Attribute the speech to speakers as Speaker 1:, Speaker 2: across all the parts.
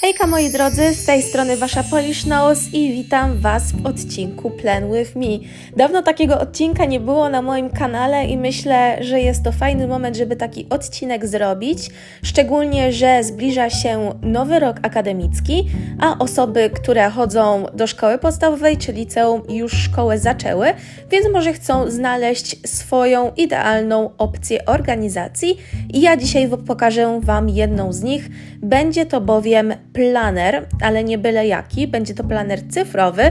Speaker 1: Hejka moi drodzy, z tej strony Wasza Polish Nose i witam Was w odcinku Plan With Me. Dawno takiego odcinka nie było na moim kanale i myślę, że jest to fajny moment, żeby taki odcinek zrobić, szczególnie, że zbliża się nowy rok akademicki, a osoby, które chodzą do szkoły podstawowej czy liceum już szkołę zaczęły, więc może chcą znaleźć swoją idealną opcję organizacji i ja dzisiaj pokażę Wam jedną z nich. Będzie to bowiem planer, ale nie byle jaki, będzie to planer cyfrowy,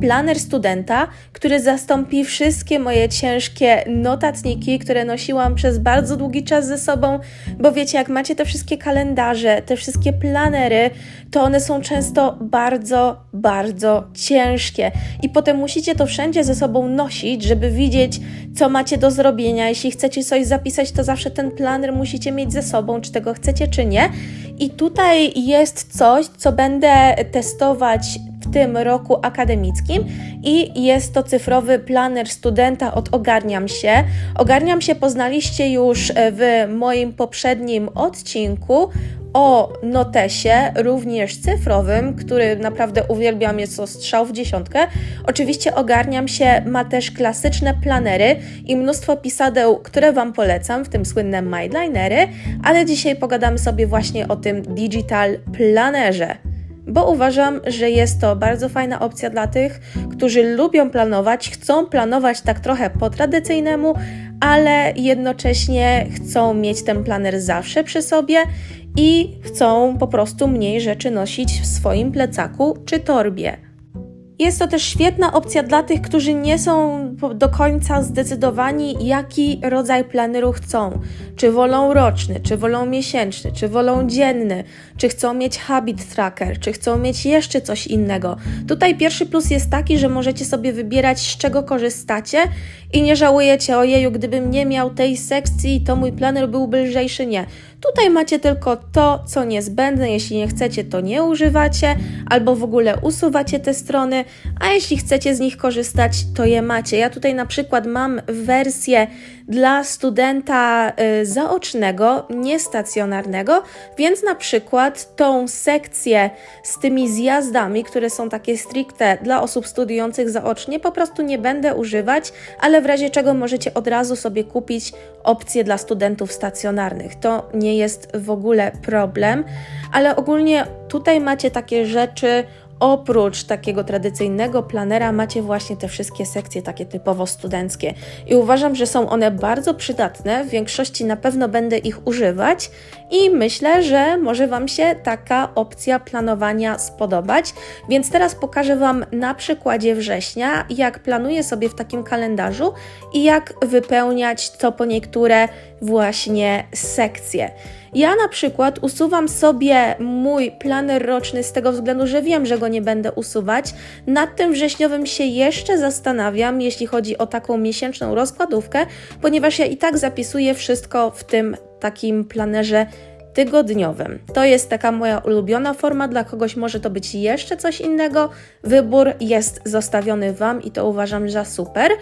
Speaker 1: planer studenta, który zastąpi wszystkie moje ciężkie notatniki, które nosiłam przez bardzo długi czas ze sobą, bo wiecie, jak macie te wszystkie kalendarze, te wszystkie planery, to one są często bardzo, bardzo ciężkie i potem musicie to wszędzie ze sobą nosić, żeby widzieć, co macie do zrobienia. Jeśli chcecie coś zapisać, to zawsze ten planer musicie mieć ze sobą, czy tego chcecie, czy nie. I tutaj jest coś, co będę testować w tym roku akademickim i jest to cyfrowy planer studenta od Ogarniam się. Ogarniam się poznaliście już w moim poprzednim odcinku o notesie, również cyfrowym, który naprawdę uwielbiam, jest to strzał w dziesiątkę. Oczywiście ogarniam się, ma też klasyczne planery i mnóstwo pisadeł, które Wam polecam, w tym słynne Mindlinery, ale dzisiaj pogadamy sobie właśnie o tym Digital Planerze bo uważam, że jest to bardzo fajna opcja dla tych, którzy lubią planować, chcą planować tak trochę po tradycyjnemu, ale jednocześnie chcą mieć ten planer zawsze przy sobie i chcą po prostu mniej rzeczy nosić w swoim plecaku czy torbie. Jest to też świetna opcja dla tych, którzy nie są do końca zdecydowani, jaki rodzaj planeru chcą. Czy wolą roczny, czy wolą miesięczny, czy wolą dzienny, czy chcą mieć habit tracker, czy chcą mieć jeszcze coś innego. Tutaj pierwszy plus jest taki, że możecie sobie wybierać, z czego korzystacie i nie żałujecie, ojeju, gdybym nie miał tej sekcji, to mój planer byłby lżejszy. Nie. Tutaj macie tylko to, co niezbędne. Jeśli nie chcecie, to nie używacie, albo w ogóle usuwacie te strony, a jeśli chcecie z nich korzystać, to je macie. Ja tutaj na przykład mam wersję dla studenta y, zaocznego, niestacjonarnego, więc na przykład tą sekcję z tymi zjazdami, które są takie stricte dla osób studiujących zaocznie, po prostu nie będę używać, ale w razie czego możecie od razu sobie kupić opcję dla studentów stacjonarnych. To nie jest w ogóle problem, ale ogólnie tutaj macie takie rzeczy oprócz takiego tradycyjnego planera macie właśnie te wszystkie sekcje takie typowo studenckie i uważam, że są one bardzo przydatne. W większości na pewno będę ich używać i myślę, że może Wam się taka opcja planowania spodobać. Więc teraz pokażę Wam na przykładzie września, jak planuję sobie w takim kalendarzu i jak wypełniać to po niektóre właśnie sekcje. Ja na przykład usuwam sobie mój planer roczny z tego względu, że wiem, że go nie będę usuwać. Nad tym wrześniowym się jeszcze zastanawiam, jeśli chodzi o taką miesięczną rozkładówkę, ponieważ ja i tak zapisuję wszystko w tym takim planerze tygodniowym. To jest taka moja ulubiona forma, dla kogoś może to być jeszcze coś innego. Wybór jest zostawiony Wam i to uważam za super.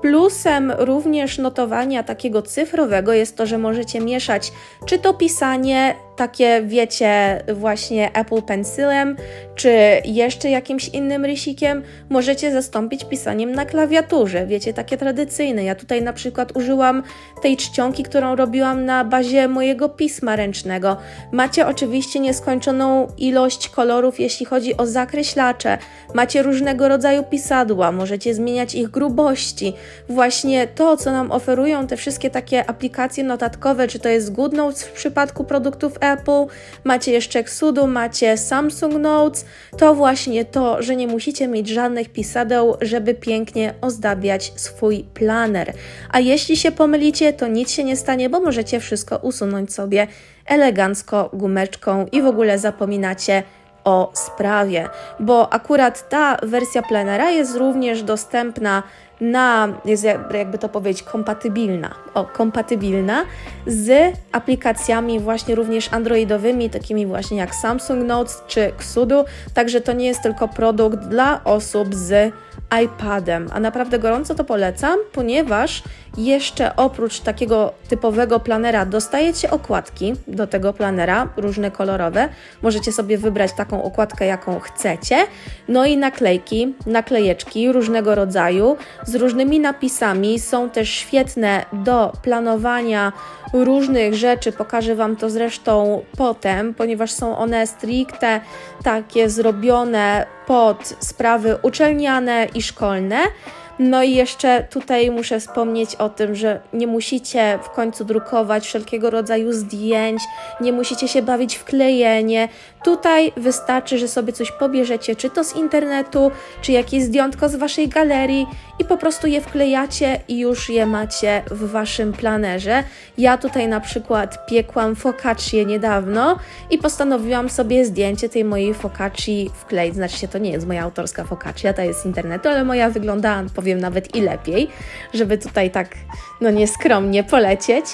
Speaker 1: Plusem również notowania takiego cyfrowego jest to, że możecie mieszać czy to pisanie takie, wiecie, właśnie Apple Pencilem, czy jeszcze jakimś innym rysikiem, możecie zastąpić pisaniem na klawiaturze, wiecie, takie tradycyjne. Ja tutaj na przykład użyłam tej czcionki, którą robiłam na bazie mojego pisma ręcznego. Macie oczywiście nieskończoną ilość kolorów, jeśli chodzi o zakreślacze, macie różnego rodzaju pisadła, możecie zmieniać ich grubości. Właśnie to, co nam oferują te wszystkie takie aplikacje notatkowe, czy to jest GoodNotes w przypadku produktów Apple, macie jeszcze Exudo, macie Samsung Notes, to właśnie to, że nie musicie mieć żadnych pisadeł, żeby pięknie ozdabiać swój planer. A jeśli się pomylicie, to nic się nie stanie, bo możecie wszystko usunąć sobie elegancko gumeczką i w ogóle zapominacie o sprawie, bo akurat ta wersja planera jest również dostępna na, jest jakby to powiedzieć, kompatybilna, o, kompatybilna z aplikacjami właśnie również androidowymi, takimi właśnie jak Samsung Notes czy Xudu, także to nie jest tylko produkt dla osób z iPadem, a naprawdę gorąco to polecam, ponieważ jeszcze oprócz takiego typowego planera dostajecie okładki do tego planera, różne kolorowe. Możecie sobie wybrać taką okładkę, jaką chcecie. No i naklejki, naklejeczki różnego rodzaju z różnymi napisami. Są też świetne do planowania różnych rzeczy. Pokażę Wam to zresztą potem, ponieważ są one stricte takie zrobione pod sprawy uczelniane i szkolne. No i jeszcze tutaj muszę wspomnieć o tym, że nie musicie w końcu drukować wszelkiego rodzaju zdjęć, nie musicie się bawić w klejenie. Tutaj wystarczy, że sobie coś pobierzecie, czy to z internetu, czy jakieś zdjątko z waszej galerii i po prostu je wklejacie i już je macie w waszym planerze. Ja tutaj na przykład piekłam focaccię niedawno i postanowiłam sobie zdjęcie tej mojej focacci wkleić. Znaczy się, to nie jest moja autorska focaccia, ta jest z internetu, ale moja wygląda, powiem nawet i lepiej, żeby tutaj tak, no nieskromnie polecieć.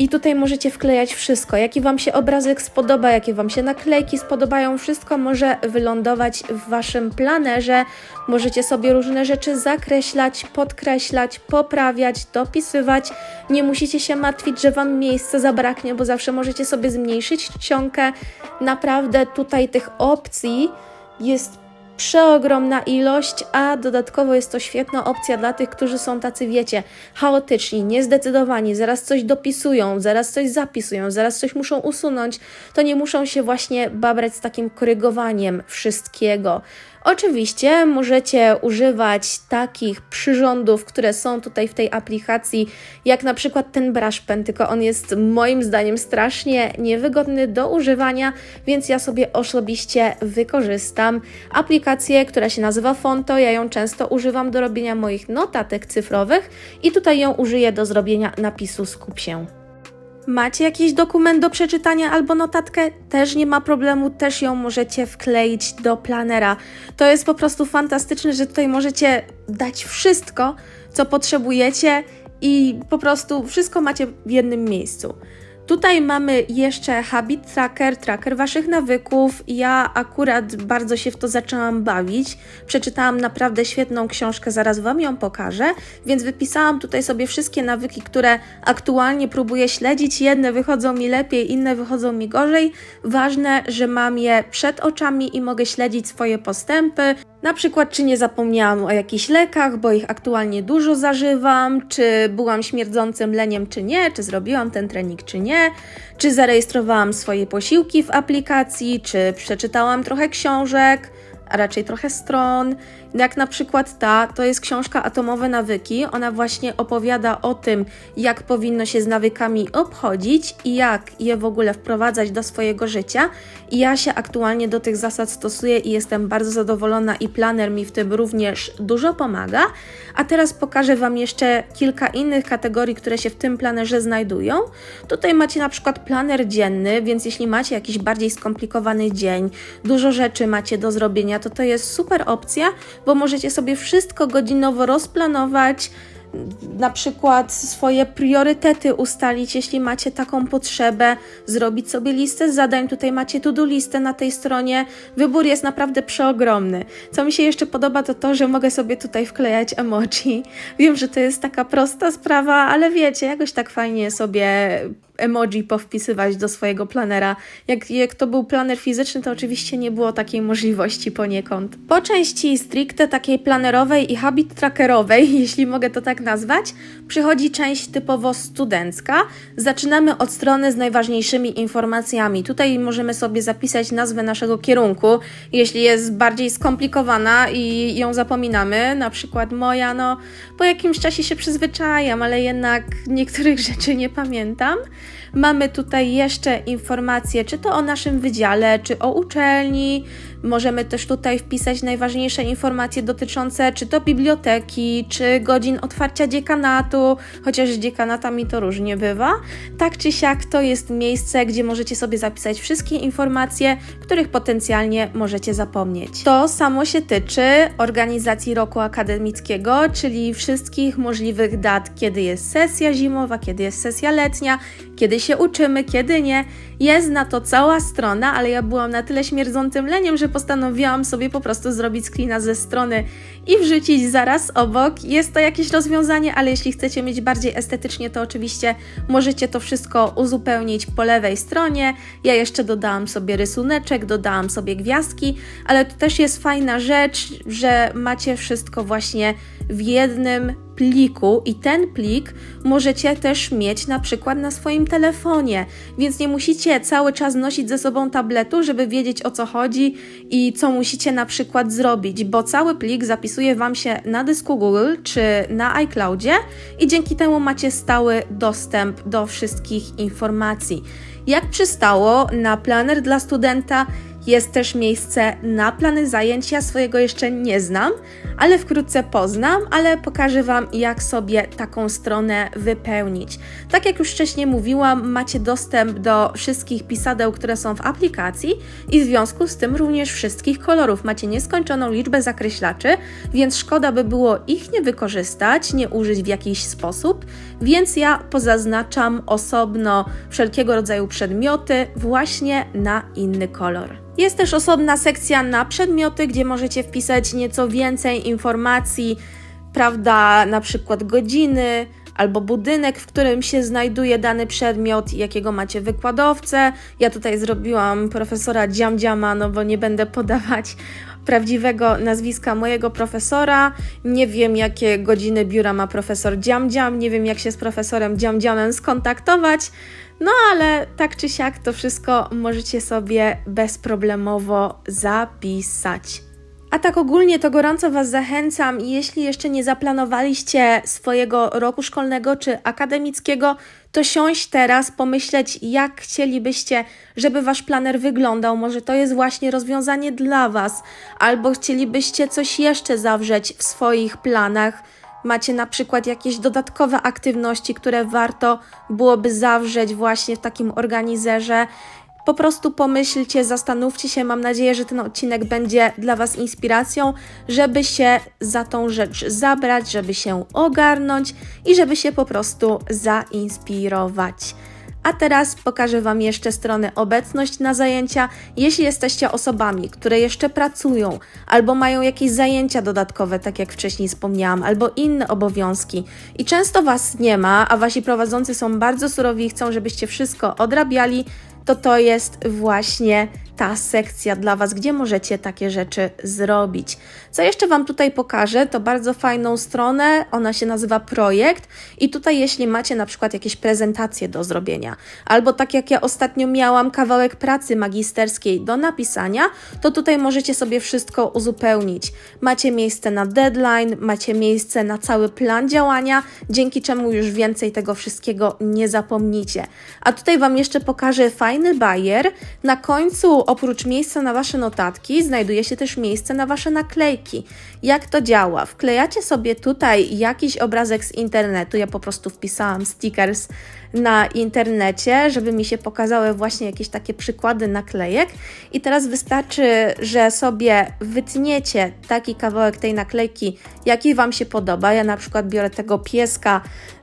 Speaker 1: I tutaj możecie wklejać wszystko. Jaki Wam się obrazek spodoba, jakie Wam się naklejki spodobają, wszystko może wylądować w Waszym planerze. Możecie sobie różne rzeczy zakreślać, podkreślać, poprawiać, dopisywać. Nie musicie się martwić, że Wam miejsce zabraknie, bo zawsze możecie sobie zmniejszyć czcionkę. Naprawdę tutaj tych opcji jest przeogromna ilość, a dodatkowo jest to świetna opcja dla tych, którzy są tacy, wiecie, chaotyczni, niezdecydowani, zaraz coś dopisują, zaraz coś zapisują, zaraz coś muszą usunąć, to nie muszą się właśnie babrać z takim korygowaniem wszystkiego. Oczywiście możecie używać takich przyrządów, które są tutaj w tej aplikacji, jak na przykład ten brush pen, tylko on jest moim zdaniem strasznie niewygodny do używania, więc ja sobie osobiście wykorzystam aplikację, która się nazywa Fonto. Ja ją często używam do robienia moich notatek cyfrowych i tutaj ją użyję do zrobienia napisu skup się. Macie jakiś dokument do przeczytania albo notatkę? Też nie ma problemu, też ją możecie wkleić do planera. To jest po prostu fantastyczne, że tutaj możecie dać wszystko, co potrzebujecie i po prostu wszystko macie w jednym miejscu. Tutaj mamy jeszcze habit tracker, tracker waszych nawyków. Ja akurat bardzo się w to zaczęłam bawić. Przeczytałam naprawdę świetną książkę, zaraz wam ją pokażę, więc wypisałam tutaj sobie wszystkie nawyki, które aktualnie próbuję śledzić. Jedne wychodzą mi lepiej, inne wychodzą mi gorzej. Ważne, że mam je przed oczami i mogę śledzić swoje postępy. Na przykład, czy nie zapomniałam o jakichś lekach, bo ich aktualnie dużo zażywam, czy byłam śmierdzącym leniem, czy nie, czy zrobiłam ten trening, czy nie, czy zarejestrowałam swoje posiłki w aplikacji, czy przeczytałam trochę książek, a raczej trochę stron. Jak na przykład ta, to jest książka Atomowe Nawyki. Ona właśnie opowiada o tym, jak powinno się z nawykami obchodzić i jak je w ogóle wprowadzać do swojego życia. I ja się aktualnie do tych zasad stosuję i jestem bardzo zadowolona i planer mi w tym również dużo pomaga. A teraz pokażę Wam jeszcze kilka innych kategorii, które się w tym planerze znajdują. Tutaj macie na przykład planer dzienny, więc jeśli macie jakiś bardziej skomplikowany dzień, dużo rzeczy macie do zrobienia, to to jest super opcja, bo możecie sobie wszystko godzinowo rozplanować, na przykład swoje priorytety ustalić, jeśli macie taką potrzebę, zrobić sobie listę zadań. Tutaj macie to-do listę na tej stronie. Wybór jest naprawdę przeogromny. Co mi się jeszcze podoba, to to, że mogę sobie tutaj wklejać emoji. Wiem, że to jest taka prosta sprawa, ale wiecie, jakoś tak fajnie sobie emoji powpisywać do swojego planera. Jak, jak to był planer fizyczny, to oczywiście nie było takiej możliwości poniekąd. Po części stricte takiej planerowej i habit trackerowej, jeśli mogę to tak nazwać, przychodzi część typowo studencka. Zaczynamy od strony z najważniejszymi informacjami. Tutaj możemy sobie zapisać nazwę naszego kierunku, jeśli jest bardziej skomplikowana i ją zapominamy, na przykład moja, no po jakimś czasie się przyzwyczajam, ale jednak niektórych rzeczy nie pamiętam. Mamy tutaj jeszcze informacje, czy to o naszym wydziale, czy o uczelni. Możemy też tutaj wpisać najważniejsze informacje dotyczące czy to biblioteki, czy godzin otwarcia dziekanatu, chociaż z dziekanatami to różnie bywa. Tak czy siak to jest miejsce, gdzie możecie sobie zapisać wszystkie informacje, których potencjalnie możecie zapomnieć. To samo się tyczy organizacji roku akademickiego, czyli wszystkich możliwych dat, kiedy jest sesja zimowa, kiedy jest sesja letnia, kiedy się uczymy, kiedy nie. Jest na to cała strona, ale ja byłam na tyle śmierdzącym leniem, że postanowiłam sobie po prostu zrobić screena ze strony i wrzucić zaraz obok. Jest to jakieś rozwiązanie, ale jeśli chcecie mieć bardziej estetycznie, to oczywiście możecie to wszystko uzupełnić po lewej stronie. Ja jeszcze dodałam sobie rysuneczek, dodałam sobie gwiazdki, ale to też jest fajna rzecz, że macie wszystko właśnie w jednym pliku i ten plik możecie też mieć na przykład na swoim telefonie, więc nie musicie cały czas nosić ze sobą tabletu, żeby wiedzieć o co chodzi i co musicie na przykład zrobić, bo cały plik zapisuje Wam się na dysku Google czy na iCloudzie i dzięki temu macie stały dostęp do wszystkich informacji. Jak przystało na planer dla studenta, jest też miejsce na plany zajęć. Ja swojego jeszcze nie znam, ale wkrótce poznam, ale pokażę Wam, jak sobie taką stronę wypełnić. Tak jak już wcześniej mówiłam, macie dostęp do wszystkich pisadeł, które są w aplikacji i w związku z tym również wszystkich kolorów. Macie nieskończoną liczbę zakreślaczy, więc szkoda by było ich nie wykorzystać, nie użyć w jakiś sposób, więc ja pozaznaczam osobno wszelkiego rodzaju przedmioty właśnie na inny kolor. Jest też osobna sekcja na przedmioty, gdzie możecie wpisać nieco więcej informacji, prawda, na przykład godziny albo budynek, w którym się znajduje dany przedmiot, jakiego macie wykładowcę. Ja tutaj zrobiłam profesora Dziamdziama, no bo nie będę podawać prawdziwego nazwiska mojego profesora. Nie wiem, jakie godziny biura ma profesor Dziamdziam, nie wiem, jak się z profesorem Dziamdziamem skontaktować. No ale tak czy siak to wszystko możecie sobie bezproblemowo zapisać. A tak ogólnie to gorąco Was zachęcam, jeśli jeszcze nie zaplanowaliście swojego roku szkolnego czy akademickiego, to siąść teraz, pomyśleć, jak chcielibyście, żeby Wasz planer wyglądał. Może to jest właśnie rozwiązanie dla Was, albo chcielibyście coś jeszcze zawrzeć w swoich planach. Macie na przykład jakieś dodatkowe aktywności, które warto byłoby zawrzeć właśnie w takim organizerze. Po prostu pomyślcie, zastanówcie się. Mam nadzieję, że ten odcinek będzie dla Was inspiracją, żeby się za tą rzecz zabrać, żeby się ogarnąć i żeby się po prostu zainspirować. A teraz pokażę Wam jeszcze stronę obecność na zajęcia. Jeśli jesteście osobami, które jeszcze pracują, albo mają jakieś zajęcia dodatkowe, tak jak wcześniej wspomniałam, albo inne obowiązki i często Was nie ma, a Wasi prowadzący są bardzo surowi i chcą, żebyście wszystko odrabiali, to to jest właśnie ta sekcja dla Was, gdzie możecie takie rzeczy zrobić. Co jeszcze Wam tutaj pokażę, to bardzo fajną stronę, ona się nazywa Projekt i tutaj jeśli macie na przykład jakieś prezentacje do zrobienia, albo tak jak ja ostatnio miałam kawałek pracy magisterskiej do napisania, to tutaj możecie sobie wszystko uzupełnić. Macie miejsce na deadline, macie miejsce na cały plan działania, dzięki czemu już więcej tego wszystkiego nie zapomnicie. A tutaj Wam jeszcze pokażę fajny bajer. Na końcu oprócz miejsca na Wasze notatki, znajduje się też miejsce na Wasze naklejki. Jak to działa? Wklejacie sobie tutaj jakiś obrazek z internetu, ja po prostu wpisałam stickers na internecie, żeby mi się pokazały właśnie jakieś takie przykłady naklejek. I teraz wystarczy, że sobie wytniecie taki kawałek tej naklejki, jaki Wam się podoba. Ja na przykład biorę tego pieska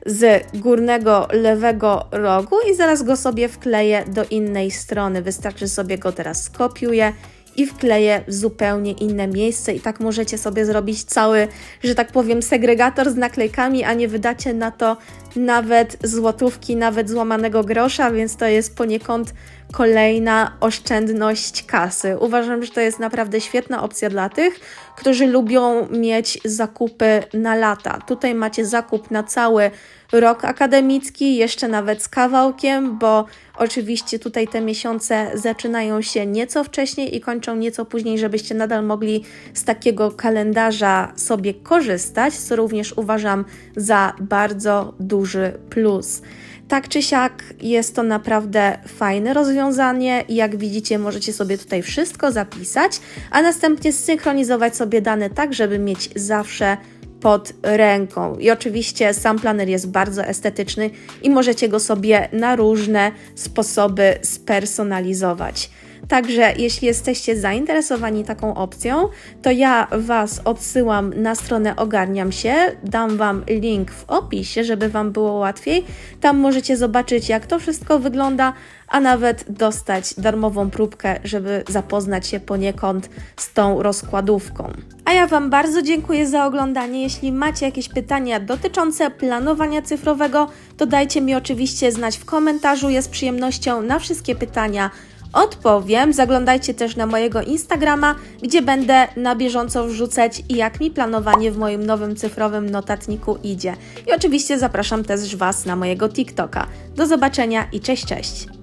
Speaker 1: z górnego lewego rogu i zaraz go sobie wkleję do innej strony. Wystarczy sobie go teraz skopiuję i wkleję w zupełnie inne miejsce i tak możecie sobie zrobić cały, że tak powiem, segregator z naklejkami, a nie wydacie na to nawet złotówki, nawet złamanego grosza, więc to jest poniekąd kolejna oszczędność kasy. Uważam, że to jest naprawdę świetna opcja dla tych, którzy lubią mieć zakupy na lata. Tutaj macie zakup na cały rok akademicki, jeszcze nawet z kawałkiem, bo oczywiście tutaj te miesiące zaczynają się nieco wcześniej i kończą nieco później, żebyście nadal mogli z takiego kalendarza sobie korzystać, co również uważam za bardzo duży plus. Tak czy siak jest to naprawdę fajne rozwiązanie i jak widzicie możecie sobie tutaj wszystko zapisać, a następnie synchronizować sobie dane tak, żeby mieć zawsze pod ręką. I oczywiście sam planer jest bardzo estetyczny i możecie go sobie na różne sposoby spersonalizować. Także jeśli jesteście zainteresowani taką opcją, to ja Was odsyłam na stronę Ogarniam się. Dam Wam link w opisie, żeby Wam było łatwiej. Tam możecie zobaczyć, jak to wszystko wygląda, a nawet dostać darmową próbkę, żeby zapoznać się poniekąd z tą rozkładówką. A ja Wam bardzo dziękuję za oglądanie. Jeśli macie jakieś pytania dotyczące planowania cyfrowego, to dajcie mi oczywiście znać w komentarzu. Ja z przyjemnością na wszystkie pytania odpowiem. Zaglądajcie też na mojego Instagrama, gdzie będę na bieżąco wrzucać, jak mi planowanie w moim nowym cyfrowym notatniku idzie. I oczywiście zapraszam też Was na mojego TikToka. Do zobaczenia i cześć, cześć!